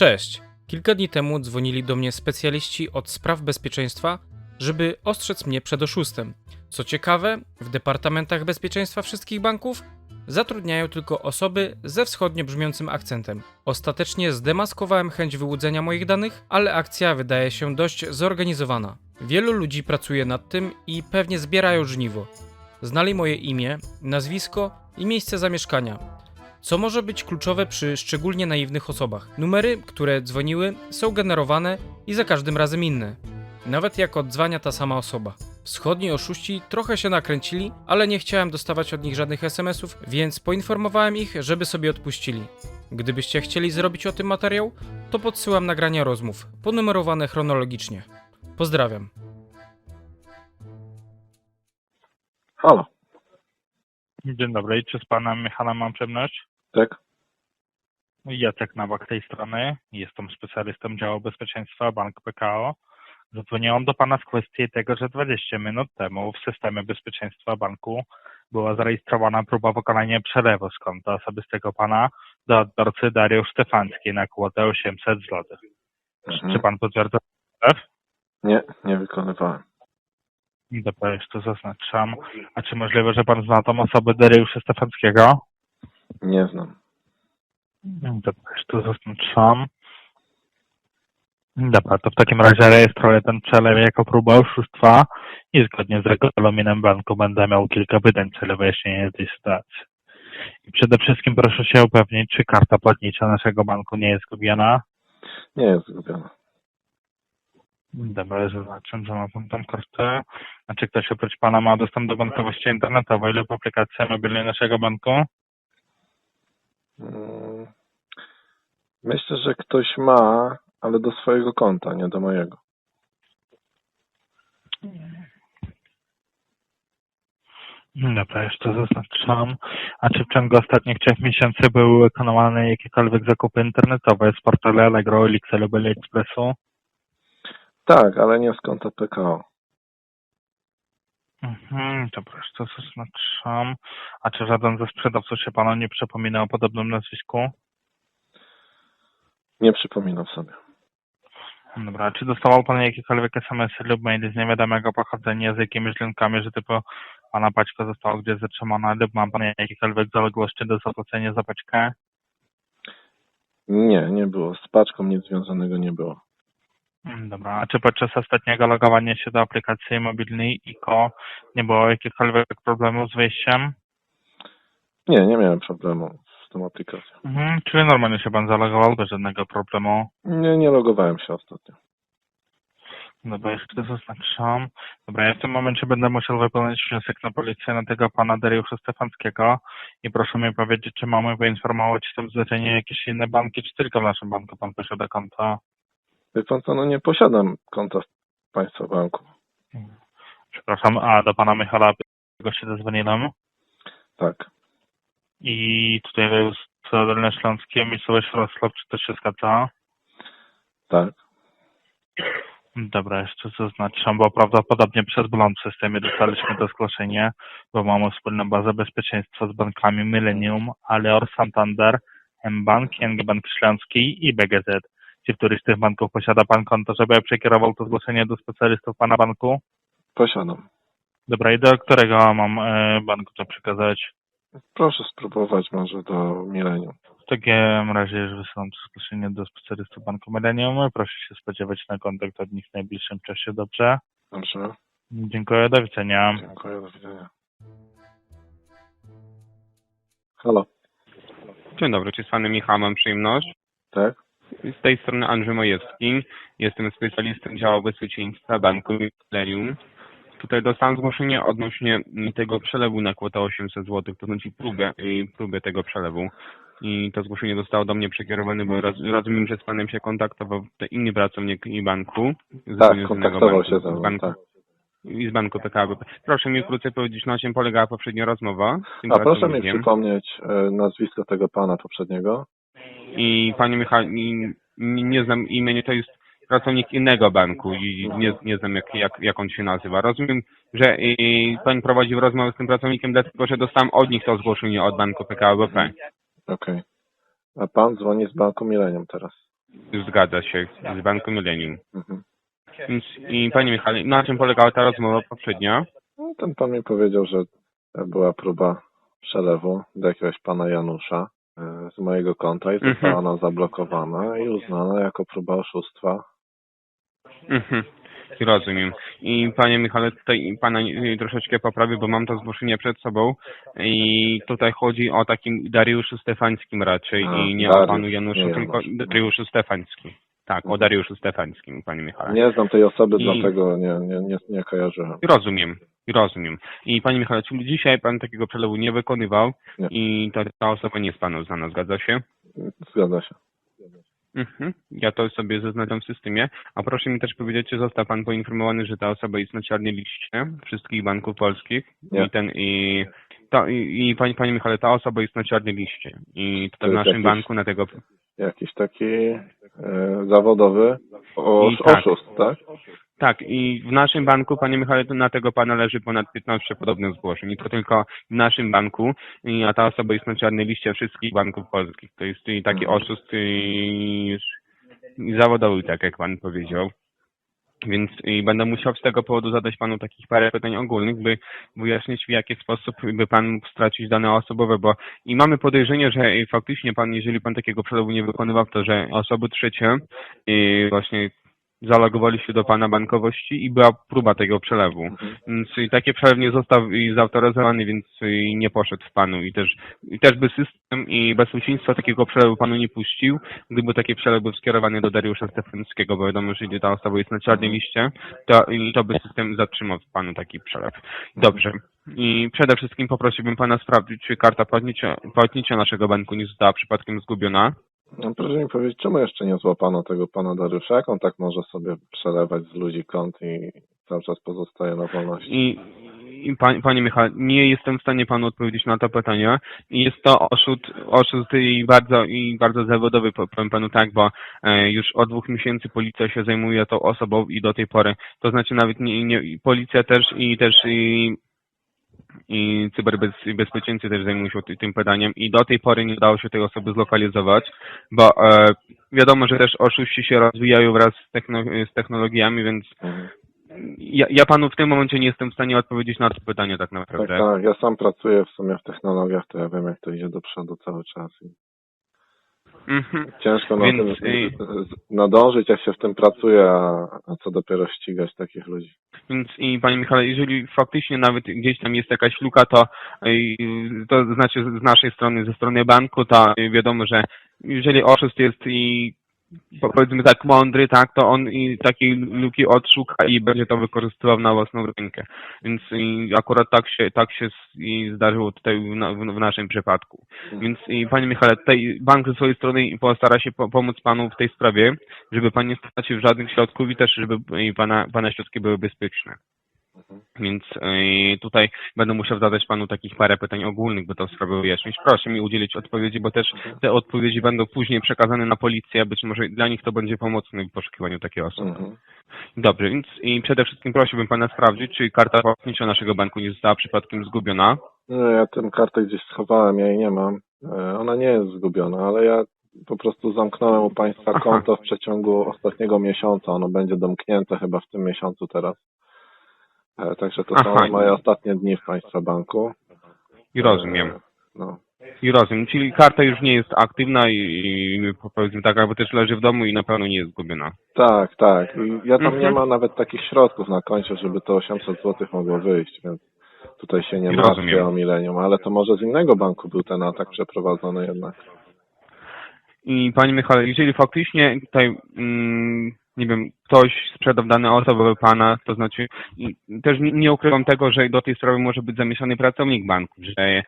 Cześć. Kilka dni temu dzwonili do mnie specjaliści od spraw bezpieczeństwa, żeby ostrzec mnie przed oszustem. Co ciekawe, w departamentach bezpieczeństwa wszystkich banków zatrudniają tylko osoby ze wschodnio brzmiącym akcentem. Ostatecznie zdemaskowałem chęć wyłudzenia moich danych, ale akcja wydaje się dość zorganizowana. Wielu ludzi pracuje nad tym i pewnie zbierają żniwo. Znali moje imię, nazwisko i miejsce zamieszkania, co może być kluczowe przy szczególnie naiwnych osobach. Numery, które dzwoniły, są generowane i za każdym razem inne. Nawet jak odzwania ta sama osoba. Wschodni oszuści trochę się nakręcili, ale nie chciałem dostawać od nich żadnych SMS-ów, więc poinformowałem ich, żeby sobie odpuścili. Gdybyście chcieli zrobić o tym materiał, to podsyłam nagrania rozmów, ponumerowane chronologicznie. Pozdrawiam. Halo, Dzień dobry, czy z panem Michałem mam przyjemność? Tak? Jacek Nowak tej strony, jestem specjalistą działu bezpieczeństwa Bank PKO. Zadzwoniłam do pana z kwestii tego, że 20 minut temu w systemie bezpieczeństwa banku była zarejestrowana próba wykonania przelewu z konta osobistego pana do odbiorcy Dariusz Stefański na kwotę 800 zł. Mhm. Czy pan potwierdza? przelew? Nie, nie wykonywałem. Dobra, to zaznaczam. A czy możliwe, że pan zna tą osobę Dariusza Stefańskiego? Nie znam. Dobra, już to zaznaczam. Dobra, to w takim razie rejestruję ten przelew jako próbę oszustwa i zgodnie z regulaminem banku będę miał kilka pytań w celu wyjaśnienia tej sytuacji. I przede wszystkim proszę się upewnić, czy karta płatnicza naszego banku nie jest zgubiona. Nie jest zgubiona. Dobra, zaznaczam, że ma pan tą kartę. A czy ktoś oprócz pana ma dostęp do bankowości internetowej lub aplikacji mobilnej naszego banku? Mm, Myślę, że ktoś ma, ale do swojego konta, nie do mojego. Dobra, to zaznaczam. A czy w ciągu ostatnich trzech miesięcy były wykonywane jakiekolwiek zakupy internetowe z portali Allegro, Elixa lub AliExpressu? Tak, ale nie z konta PKO. Mhm, dobra, to zaznaczam. A czy żaden ze sprzedawców się panu nie przypomina o podobnym nazwisku? Nie przypominam sobie. Dobra, czy dostawał pan jakiekolwiek SMS-y lub maile z niewiadomego pochodzenia z jakimiś linkami, że typu pana paczka została gdzieś zatrzymana lub ma pan jakiekolwiek zaległości do zapłacenia za paczkę? Nie, nie było. Z paczką nic związanego nie było. Mm, Dobra, a czy podczas ostatniego logowania się do aplikacji mobilnej ICO nie było jakichkolwiek problemów z wejściem? Nie, nie miałem problemu z tą aplikacją. Mhm, czyli normalnie się pan zalogował bez żadnego problemu. Nie, nie logowałem się ostatnio. Dobra, jeszcze zaznaczam. Dobra, ja w tym momencie będę musiał wypełnić wniosek na policję na tego pana Dariusza Stefańskiego i proszę mi powiedzieć, czy mamy poinformować w tym zleceniu jakieś inne banki, czy tylko w naszym banku pan posiada konto? Wie pan co, no nie posiadam konta w Państwa Banku. Przepraszam, a do pana Michała go się zadzwoniłem Tak, i tutaj jest Dolne Śląskie, miejscowość Wrocław, czy to się zgadza? tak. Dobra, jeszcze zaznaczam, bo prawdopodobnie przez błąd w systemie dostaliśmy to zgłoszenie, bo mamy wspólną bazę bezpieczeństwa z bankami Millennium, Aleor, Santander, mBank, Bank Śląski i BGZ. Czy któryś z tych banków posiada pan konto, żeby ja przekierował to zgłoszenie do specjalistów pana banku? Posiadam. Dobra, i do którego mam e, banku to przekazać? Proszę spróbować może do Millennium. W takim razie już wysyłam to zgłoszenie do specjalistów banku Millennium. Proszę się spodziewać na kontakt od nich w najbliższym czasie, dobrze? Dobrze, Dziękuję, do widzenia. dziękuję, do widzenia. Halo, Dzień dobry, czy z panem Michałem mam przyjemność? tak? Z tej strony Andrzej Majewski. Jestem specjalistą działu bezpieczeństwa Banku Millennium. Tutaj dostałem zgłoszenie odnośnie tego przelewu na kwotę 800 zł, to znaczy próbę, y, próbę tego przelewu. I to zgłoszenie zostało do mnie przekierowane, bo roz, rozumiem, że z panem się kontaktował inny pracownik i banku. z- Tak, kontaktował banku, się ze z mną, banku, tak. I z banku PKB. Proszę mi wkrótce powiedzieć, na czym polegała poprzednia rozmowa A proszę mi przypomnieć e, nazwisko tego pana poprzedniego. I panie Michał, i- nie, znam imienia, to jest pracownik innego banku i nie, nie znam jak, jak, jak on się nazywa. Rozumiem, że y, pan prowadził rozmowę z tym pracownikiem, dlatego że dostałem od nich to zgłoszenie od banku PKO BP. Okej. A pan dzwoni z banku Millennium teraz. Zgadza się, z Banku Millennium. Mhm. Więc, I Panie Michale, na czym polegała ta rozmowa poprzednia? No, ten pan mi powiedział, że była próba przelewu do jakiegoś pana Janusza e, z mojego konta i Mhm. została ona zablokowana i uznana jako próba oszustwa. Mhm. Rozumiem. I panie Michale, tutaj pana troszeczkę poprawię, bo mam to zgłoszenie przed sobą i tutaj chodzi o takim Dariuszu Stefańskim raczej A, i nie Dariusz, o panu Januszu, nie tylko Janusz. Dariuszu Stefańskim. Tak, o Dariuszu Stefańskim, panie Michale. Nie znam tej osoby, I- dlatego nie, nie, nie, nie kojarzyłem. Rozumiem, rozumiem. I panie Michale, czyli dzisiaj pan takiego przelewu nie wykonywał Nie. i ta, ta osoba nie jest panu znana, zgadza się? Zgadza się. Mhm. Ja to sobie zaznaczam w systemie. A proszę mi też powiedzieć, czy został pan poinformowany, że ta osoba jest na czarnej liście wszystkich banków polskich? Nie. I ten i, to, i, i panie, panie Michale, ta osoba jest na czarnej liście. I To tutaj w naszym jakiś- banku na tego. Jakiś taki e, zawodowy tak. oszust, tak? Tak, i w naszym banku, panie Michale, na tego pana leży ponad 15 podobnych zgłoszeń. I to tylko w naszym banku, a ta osoba jest na czarnej liście wszystkich banków polskich. To jest taki Mhm. oszust i, i zawodowy, tak jak pan powiedział. Więc i będę musiał z tego powodu zadać panu takich parę pytań ogólnych, by wyjaśnić w jaki sposób by pan mógł stracić dane osobowe, bo i mamy podejrzenie, że faktycznie pan, jeżeli pan takiego przelewu nie wykonywał, to że osoby trzecie i właśnie zalogowali się do pana bankowości i była próba tego przelewu. Mhm. Więc i taki przelew nie został zautoryzowany, więc nie poszedł w panu i też, i też by system i bezpieczeństwo takiego przelewu panu nie puścił, gdyby taki przelew był skierowany do Dariusza Stefańskiego, bo wiadomo, że jeśli ta osoba jest na czarnej liście, to, i to by system zatrzymał panu taki przelew. Dobrze. I przede wszystkim poprosiłbym pana sprawdzić, czy karta płatnicza, płatnicza naszego banku nie została przypadkiem zgubiona. No, proszę mi powiedzieć, czemu jeszcze nie złapano tego pana Dariusza? Jak on tak może sobie przelewać z ludzi kont i cały czas pozostaje na wolności? I, i panie, panie Michał, nie jestem w stanie panu odpowiedzieć na to pytanie. Jest to oszust, oszust i bardzo, i bardzo zawodowy, powiem panu tak, bo e, już od dwóch miesięcy policja się zajmuje tą osobą i do tej pory, to znaczy nawet nie, nie policja też i też i i cyberbezpieczeństwo też zajmują się ty- tym pytaniem i do tej pory nie udało się tej osoby zlokalizować, bo e, wiadomo, że też oszuści się rozwijają wraz z, techno- z technologiami, więc ja, ja panu w tym momencie nie jestem w stanie odpowiedzieć na to pytanie tak Tak, naprawdę. tak. Ja sam pracuję w sumie w technologiach, to ja wiem, jak to idzie do przodu cały czas. Mhm. ciężko na Więc, tym nadążyć, jak się w tym pracuje, a, a co dopiero ścigać takich ludzi. Więc i panie Michale, jeżeli faktycznie nawet gdzieś tam jest jakaś luka, to, y, to znaczy z naszej strony, ze strony banku, to y, wiadomo, że jeżeli oszust jest i powiedzmy tak mądry, tak, to on i takiej luki odszuka i będzie to wykorzystywał na własną rękę. Więc akurat tak się, tak się i zdarzyło tutaj w, w, naszym przypadku. Więc i panie Michale, bank ze swojej strony postara się po, pomóc panu w tej sprawie, żeby pan nie stracił żadnych środków i też żeby i pana, pana środki były bezpieczne. Więc y, tutaj będę musiał zadać panu takich parę pytań ogólnych, by tę sprawę wyjaśnić. Proszę mi udzielić odpowiedzi, bo też te odpowiedzi będą później przekazane na policję, a być może dla nich to będzie pomocne w poszukiwaniu takiej osoby. Mhm. Dobrze, więc i przede wszystkim prosiłbym pana sprawdzić, czy karta płatnicza naszego banku nie została przypadkiem zgubiona. No, ja tę kartę gdzieś schowałem, ja jej nie mam. E, Ona nie jest zgubiona, ale ja po prostu zamknąłem u Państwa Aha. konto w przeciągu ostatniego miesiąca. Ono będzie domknięte chyba w tym miesiącu teraz. E, Także to Aha. są moje ostatnie dni w Państwa banku. I rozumiem. E, No. I rozumiem, czyli karta już nie jest aktywna i, i powiedzmy tak, albo też leży w domu i na pewno nie jest zgubiona. Tak, tak. I ja tam Mhm. nie mam nawet takich środków na koncie, żeby to 800 zł mogło wyjść, więc tutaj się nie martwię o milenium, ale to może z innego banku był ten atak przeprowadzony jednak. I Panie Michale, jeżeli faktycznie tutaj, mm, nie wiem, ktoś sprzedał dane osobowe Pana, to znaczy też nie, ukrywam tego, że do tej sprawy może być zamieszany pracownik banku, że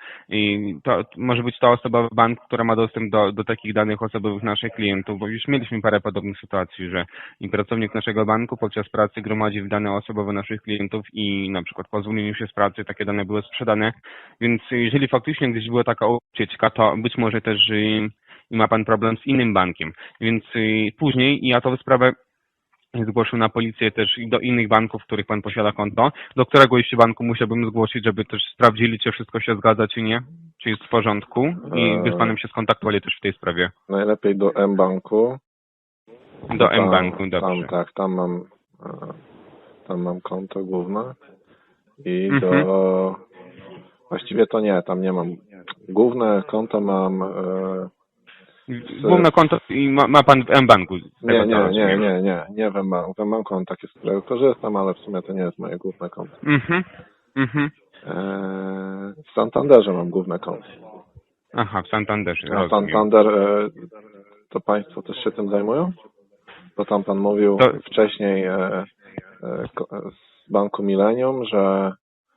to może być ta osoba w banku, która ma dostęp do, do takich danych osobowych naszych klientów, bo już mieliśmy parę podobnych sytuacji, że pracownik naszego banku podczas pracy gromadzi dane osobowe naszych klientów i na przykład po zwolnieniu się z pracy takie dane były sprzedane, więc jeżeli faktycznie gdzieś była taka ucieczka, to być może też y, i ma pan problem z innym bankiem. Więc y, później ja tą sprawę zgłosił na policję też i do innych banków, w których pan posiada konto, do którego jeszcze banku musiałbym zgłosić, żeby też sprawdzili, czy wszystko się zgadza, czy nie, czy jest w porządku i by z panem się skontaktowali też w tej sprawie. Najlepiej do M-Banku, Do Tam- mBanku, dobrze. Tam, tak, tam mam, e, tam mam konto główne i Mhm. do, właściwie to nie, tam nie mam. Główne konto mam, e, Główne konto i ma, ma pan w mBanku. z nie, tego, co nie, nie, rozumiem. nie, nie, nie w mBanku. W mam takie, z którego korzystam, ale w sumie to nie jest moje główne konto. Mhm, mhm. E, w Santanderze mam główne konto. Aha, w Santanderze, A rozumiem. Santander, e, to Państwo też się tym zajmują? Bo tam Pan mówił To- wcześniej e, e, ko- z Banku Millennium, że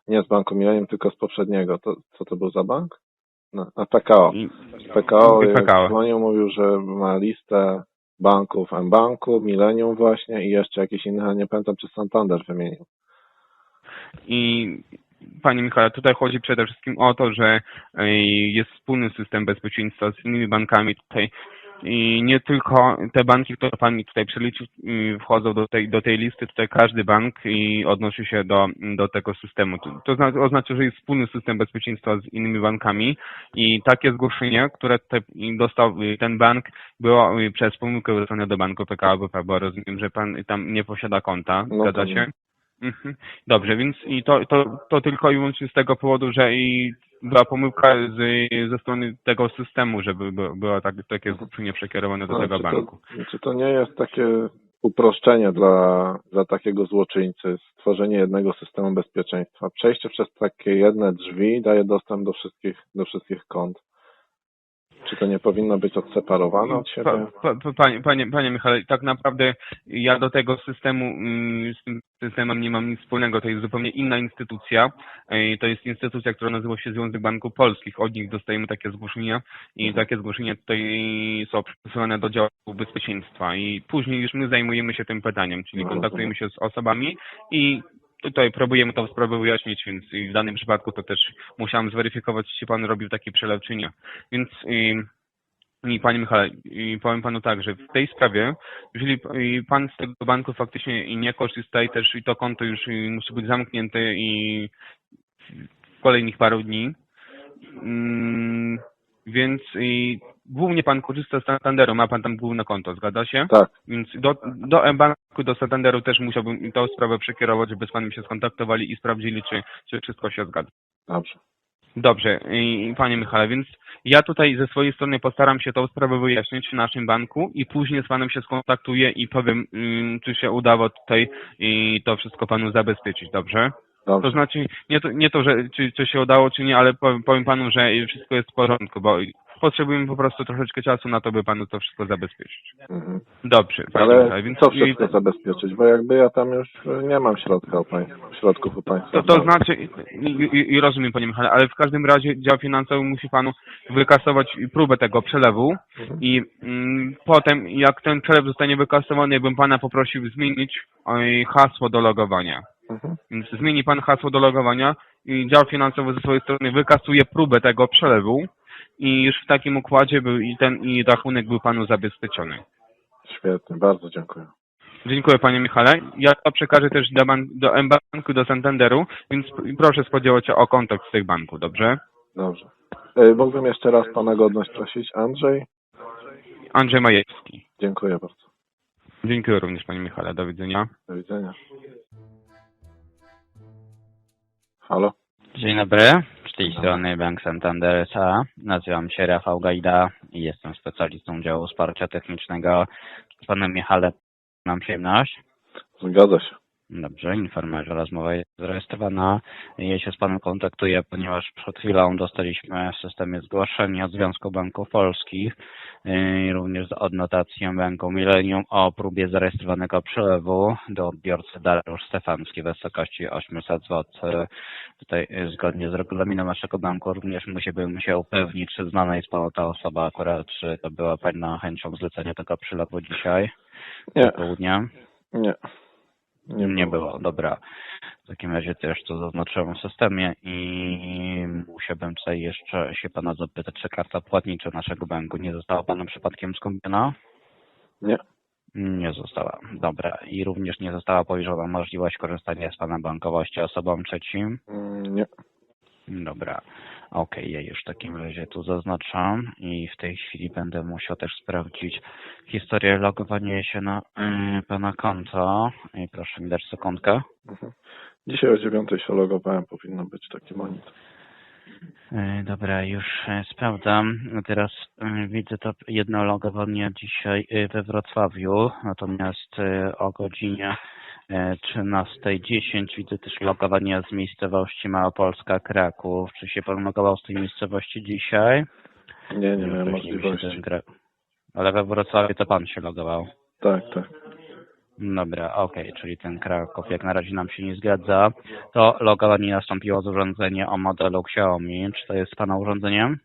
nie z Banku Millennium, tylko z poprzedniego. To, co to był za bank? No, a PKO. PKO, PKO. dzwonił, mówił, że ma listę banków M-Banku, Millennium właśnie i jeszcze jakiś inny, ale nie pamiętam, czy Santander wymienił. I Panie Michale, tutaj chodzi przede wszystkim o to, że e, jest wspólny system bezpieczeństwa z innymi bankami tutaj i nie tylko te banki, które Pan mi tutaj przeliczył, y, wchodzą do tej, do tej listy, tutaj każdy bank i odnosi się do, do tego systemu. To, to zna- oznacza, że jest wspólny system bezpieczeństwa z innymi bankami i takie zgłoszenie, które tutaj dostał y, ten bank, było y, przez pomyłkę wysłane do banku PKO BP, bo rozumiem, że Pan tam nie posiada konta, No zgadza się? Mhm. Dobrze, więc i to, to, to tylko i wyłącznie z tego powodu, że i była pomyłka z, ze strony tego systemu, żeby by- było tak, takie zgłoszenie przekierowane do tego czy banku. To, czy to nie jest takie uproszczenie dla, dla takiego złoczyńcy, stworzenie jednego systemu bezpieczeństwa? Przejście przez takie jedne drzwi daje dostęp do wszystkich, do wszystkich kont. Czy to nie powinno być odseparowane od siebie? Pa, pa, pa, panie, panie, panie Michale, tak naprawdę ja do tego systemu, mm, z tym systemem nie mam nic wspólnego. To jest zupełnie inna instytucja. Ej, To jest instytucja, która nazywa się Związek Banków Polskich. Od nich dostajemy takie zgłoszenia i takie zgłoszenia tutaj są przesyłane do działu bezpieczeństwa i później już my zajmujemy się tym pytaniem, czyli No, kontaktujemy się z osobami i tutaj próbujemy tą sprawę wyjaśnić, więc w danym przypadku to też musiałem zweryfikować, czy pan robił taki przelew, czy nie. Więc i Panie Michale, i powiem Panu tak, że w tej sprawie, jeżeli Pan z tego banku faktycznie nie korzysta i też i to konto już musi być zamknięte i w kolejnych paru dni, mm, więc i głównie Pan korzysta z Santanderu, ma Pan tam główne konto, zgadza się? Tak, Więc do, do banku do Santanderu też musiałbym tą sprawę przekierować, żeby z Panem się skontaktowali i sprawdzili, czy, czy wszystko się zgadza. dobrze. Dobrze, i Panie Michale, więc ja tutaj ze swojej strony postaram się tą sprawę wyjaśnić w naszym banku i później z Panem się skontaktuję i powiem, ym, czy się udało tutaj i to wszystko Panu zabezpieczyć, dobrze? To Dobrze. znaczy, nie to, nie to że czy, czy się udało, czy nie, ale powiem, powiem Panu, że wszystko jest w porządku, bo potrzebujemy po prostu troszeczkę czasu na to, by Panu to wszystko zabezpieczyć. Mhm. Dobrze, Ale więc co wszystko zabezpieczyć? Bo jakby ja tam już nie mam środka u pań, środków u Państwa. To, to znaczy, i, i, i rozumiem Panie Michale, ale w każdym razie dział finansowy musi Panu wykasować próbę tego przelewu Mhm. i mm, potem jak ten przelew zostanie wykasowany, bym Pana poprosił zmienić hasło do logowania. Mhm. Więc zmieni Pan hasło do logowania i dział finansowy ze swojej strony wykasuje próbę tego przelewu i już w takim układzie był i ten i rachunek był Panu zabezpieczony. Świetnie, bardzo dziękuję. Dziękuję Panie Michale. Ja to przekażę też do, ban- do M-Banku, do Santanderu, więc proszę spodziewać się o kontakt z tych banków, dobrze? Dobrze. E, Mógłbym jeszcze raz Pana godność prosić. Andrzej? Andrzej Majewski. Dziękuję bardzo. Dziękuję również Panie Michale. Do widzenia. Do widzenia. Halo? Dzień dobry, z tej strony Bank Santander S.A. Nazywam się Rafał Gajda i jestem specjalistą działu wsparcia technicznego. Z panem Michale mam przyjemność. Zgadza się. Dobrze, informacja rozmowa jest zarejestrowana. Ja się z panem kontaktuję, ponieważ przed chwilą dostaliśmy w systemie zgłoszenie od Związku Banków Polskich, yy, również z odnotacją Banku Millennium o próbie zarejestrowanego przelewu do odbiorcy Dariusz Stefanski w wysokości 800 zł. Tutaj yy, zgodnie z regulaminem naszego banku również musimy się upewnić, czy znana jest panu ta osoba akurat, czy to była pewna chęcią zlecenia tego przelewu dzisiaj, Nie, do południa. nie. Nie, było. dobra. W takim razie też to zaznaczyłem w systemie i musiałbym tutaj jeszcze się pana zapytać, czy karta płatnicza naszego banku nie została panem przypadkiem skupiona? Nie. Nie została. Dobra. I również nie została powierzona możliwość korzystania z pana bankowości osobom trzecim? Nie. Dobra. Okej, ja już w takim razie tu zaznaczam i w tej chwili będę musiał też sprawdzić historię logowania się na y, pana konta. I proszę mi dać sekundkę. Mhm. Dzisiaj o dziewiątej się logowałem, powinno być taki monitor. Y, Dobra, już y, sprawdzam. Teraz y, widzę to jedno logowanie dzisiaj we Wrocławiu, natomiast o godzinie 13.10 widzę też logowanie z miejscowości Małopolska, Kraków. Czy się pan logował z tej miejscowości dzisiaj? Nie, nie miałem możliwości. gra- Ale we Wrocławiu to pan się logował. Tak, tak. Dobra, okej, czyli ten Kraków jak na razie nam się nie zgadza. To logowanie nastąpiło z urządzenia o modelu Xiaomi. Czy to jest pana urządzenie?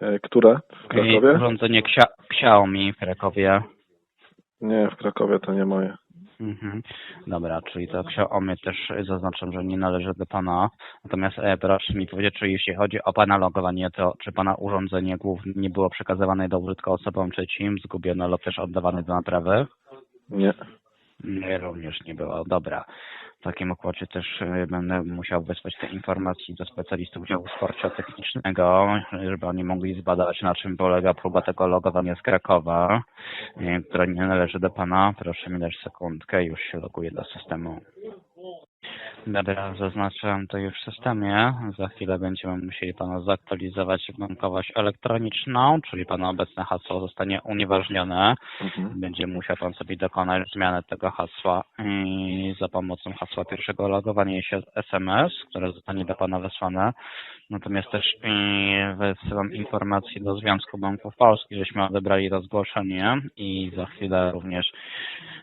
E, Które? W I Krakowie? Urządzenie Xia- Xiaomi w Krakowie. Nie, w Krakowie to nie moje. Mhm. Dobra, czyli to Xiaomi też zaznaczam, że nie należy do pana. Natomiast e, proszę mi powiedzieć, czy jeśli chodzi o pana logowanie, to czy pana urządzenie głównie nie było przekazywane do użytku osobom trzecim, zgubione lub też oddawane do naprawy? Nie. Nie, również nie było. Dobra. W takim układzie też e, będę musiał wysłać te informacje do specjalistów działu wsparcia technicznego, żeby oni mogli zbadać, na czym polega próba tego logowania z Krakowa, e, która nie należy do pana. Proszę mi dać sekundkę, już się loguję do systemu. Dobra, zaznaczyłem to już w systemie. Za chwilę będziemy musieli pana zaktualizować bankowość elektroniczną, czyli pana obecne hasło zostanie unieważnione. Mhm. Będzie musiał Pan sobie dokonać zmiany tego hasła i za pomocą hasła pierwszego logowania się SMS, które zostanie do Pana wysłane. Natomiast też wysyłam informację do Związku Banków Polskich, żeśmy odebrali to zgłoszenie i za chwilę również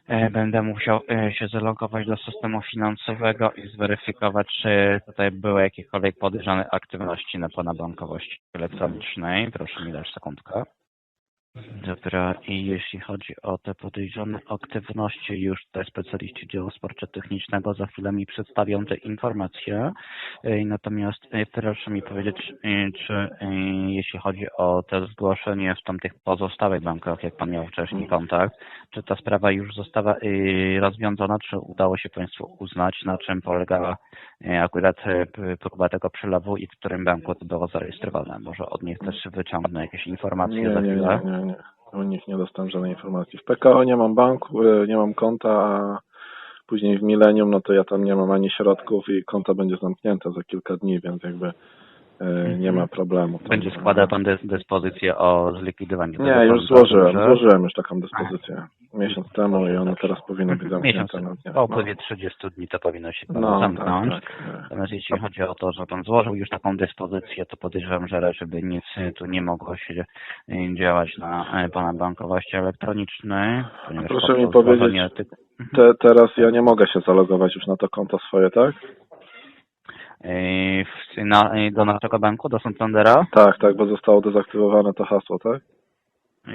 e, będę musiał e, się zalogować do systemu finansowego i zweryfikować, czy tutaj były jakiekolwiek podejrzane aktywności na Pana bankowości elektronicznej. Proszę mi dać sekundkę. Dobra, i jeśli chodzi o te podejrzane aktywności, już te specjaliści działu wsparcia technicznego za chwilę mi przedstawią te informacje. E, Natomiast e, proszę mi powiedzieć, e, czy jeśli chodzi o te zgłoszenie w tamtych pozostałych bankach, jak Pan miał wcześniej kontakt, czy ta sprawa już została rozwiązana, czy udało się Państwu uznać, na czym polegała akurat próba tego przelewu i w którym banku to było zarejestrowane? Może od nich też wyciągnę jakieś informacje Nie, za chwilę. nie, nie, nie. O nich nie dostałem żadnej informacji. W PKO nie mam banku, e, nie mam konta, a później w Millennium, no to ja tam nie mam ani środków i konto będzie zamknięte za kilka dni, więc jakby e, nie ma problemu. Będzie składał Pan dys- dyspozycję o zlikwidowanie Nie, już konta, złożyłem, złożyłem już taką dyspozycję miesiąc temu i ono teraz powinno być Miesiąc, zamknięte dniach. po upływie 30 dni to powinno się No, zamknąć. tak, tak. Natomiast jeśli chodzi o to, że Pan złożył już taką dyspozycję, to podejrzewam, że raczej by nic tu nie mogło się działać na e, Pana bankowości elektronicznej. Proszę mi po powiedzieć- ty- Te, teraz ja nie mogę się zalogować już na to konto swoje, tak? e, na, e, do naszego banku, do Santandera. Tak, tak, bo zostało dezaktywowane to hasło, tak?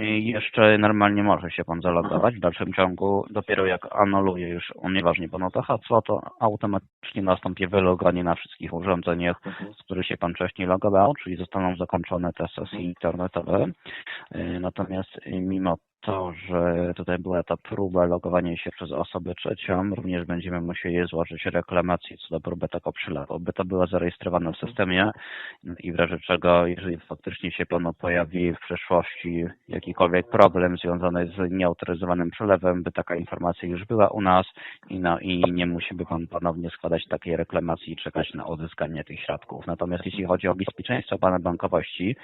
Jeszcze normalnie może się pan zalogować. W dalszym ciągu, dopiero jak anuluje już unieważni panu to hasło, to automatycznie nastąpi wylogowanie na wszystkich urządzeniach, z których się pan wcześniej logował, czyli zostaną zakończone te sesje internetowe. Y, Natomiast y, mimo to, że tutaj była ta próba logowania się przez osobę trzecią, również będziemy musieli złożyć reklamację co do próby tego przelewu, by to było zarejestrowane w systemie i w razie czego, jeżeli faktycznie się panu pojawi w przyszłości jakikolwiek problem związany z nieautoryzowanym przelewem, by taka informacja już była u nas i, no, i nie musiałby pan ponownie składać takiej reklamacji i czekać na uzyskanie tych środków. Natomiast jeśli chodzi o bezpieczeństwo pana bankowości,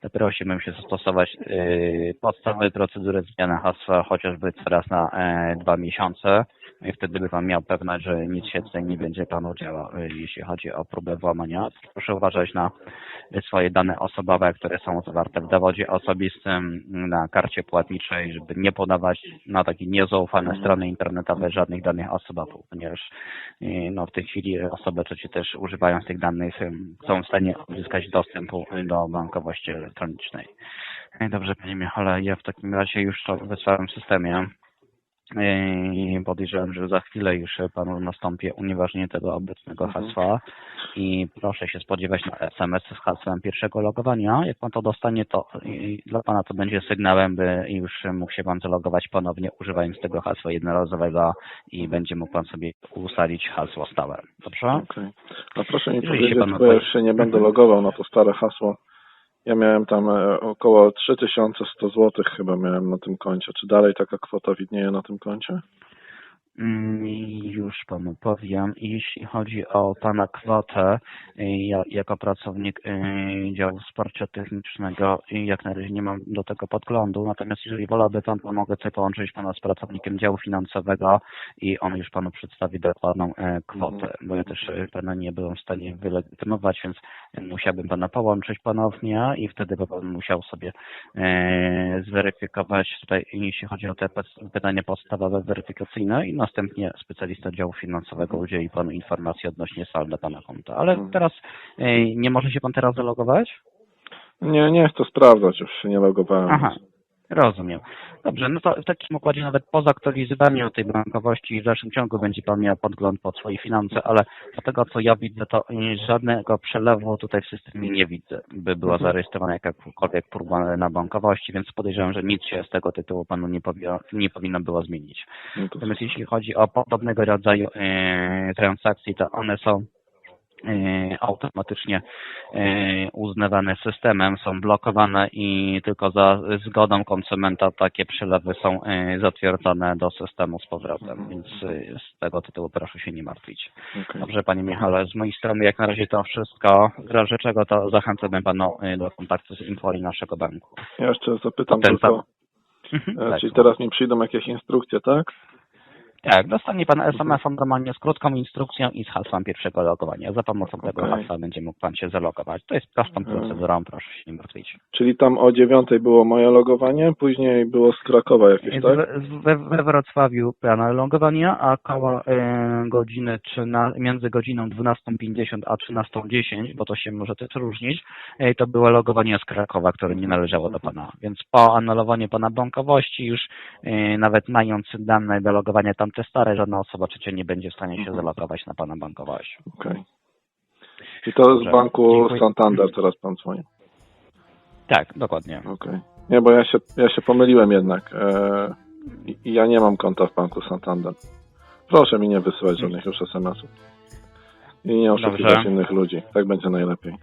to prosimy się zastosować yy, podstawowe procedury zmiany hasła chociażby teraz na e, dwa miesiące i wtedy by pan miał pewność, że nic się tutaj nie będzie panu działo, yy, jeśli chodzi o próbę włamania. Proszę uważać na swoje dane osobowe, które są zawarte w dowodzie osobistym, na karcie płatniczej, żeby nie podawać na takie niezaufane strony internetowe żadnych danych osobowych, ponieważ yy, no, w tej chwili osoby trzecie też używając tych danych są w stanie uzyskać dostępu do bankowości elektronicznej. Dobrze, Panie Michale, ja w takim razie już to wysłałem w systemie. Yy, Podejrzewam, że za chwilę już panu nastąpi unieważnienie tego obecnego Mhm. hasła i proszę się spodziewać na SMS z hasłem pierwszego logowania. Jak pan to dostanie, to dla pana to będzie sygnałem, by już mógł się pan zalogować ponownie używając tego hasła jednorazowego i będzie mógł pan sobie ustalić hasło stałe. Dobrze? Okej. A proszę Jeżeli się powiedzieć, pan bo ja się nie będę Mhm. logował na to stare hasło. Ja miałem tam e, około 3100 zł chyba miałem na tym koncie. Czy dalej taka kwota widnieje na tym koncie? Mm, Już panu powiem. Jeśli chodzi o pana kwotę, y, ja jako pracownik y, działu wsparcia technicznego y, jak na razie nie mam do tego podglądu, natomiast jeżeli wolałby pan, to mogę sobie połączyć pana z pracownikiem działu finansowego i on już panu przedstawi dokładną e, kwotę, bo ja też e, pana nie byłem w stanie wylegitymować, więc musiałbym pana połączyć ponownie i wtedy by pan musiał sobie e, zweryfikować jeśli chodzi o te py- pytania podstawowe weryfikacyjne i następnie specjalista działu finansowego udzieli panu informacji odnośnie salda pana konta. Ale Mhm. teraz e, nie może się pan teraz zalogować? Nie, nie chcę sprawdzać, już się nie logowałem. Aha, rozumiem. Dobrze, no to w takim układzie nawet po zaktualizowaniu tej bankowości w dalszym ciągu będzie Pan miał podgląd pod swoje finanse, ale z tego co ja widzę, to żadnego przelewu tutaj w systemie nie widzę, by była Mhm. zarejestrowana jakakolwiek próba na bankowości, więc podejrzewam, że nic się z tego tytułu Panu nie, powinno, nie powinno było zmienić. No to Natomiast jeśli chodzi o podobnego rodzaju e, transakcje, to one są automatycznie e, uznawane systemem, są blokowane i tylko za zgodą konsumenta takie przelewy są e, zatwierdzone do systemu z powrotem, więc e, z tego tytułu proszę się nie martwić. okej. Dobrze Panie Michale, z mojej strony jak na razie to wszystko. W razie czego to zachęcamy Panu e, do kontaktu z infoli naszego banku. Ja jeszcze zapytam Ten tylko, Mhm, e, tak. czyli teraz mi przyjdą jakieś instrukcje, tak? Tak, dostanie Pan SMS-a normalnie z krótką instrukcją i z hasłem pierwszego logowania. Za pomocą tego hasła będzie mógł Pan się zalogować. To jest prostą Mhm. procedurą, proszę się nie martwić. Czyli tam o dziewiątej było moje logowanie, później było z Krakowa jakieś, tak? We, we, Wrocławiu Pana logowania, a koło e, godziny, czy na, między godziną 12.50 a 13.10, bo to się może też różnić, e, to było logowanie z Krakowa, które nie należało do Pana. Więc po anulowaniu Pana bankowości już e, nawet mając dane do logowania tamte stare, żadna osoba trzecia nie będzie w stanie się Mhm. zalogować na Pana bankowość. Okej. I to z banku Dziękuję. Santander teraz pan dzwoni. Tak, dokładnie. Okej. Nie, bo ja się, ja się pomyliłem jednak. E, ja nie mam konta w banku Santander. Proszę mi nie wysyłać żadnych już SMS-ów. I nie oszukiwać Dobrze. innych ludzi. Tak będzie najlepiej.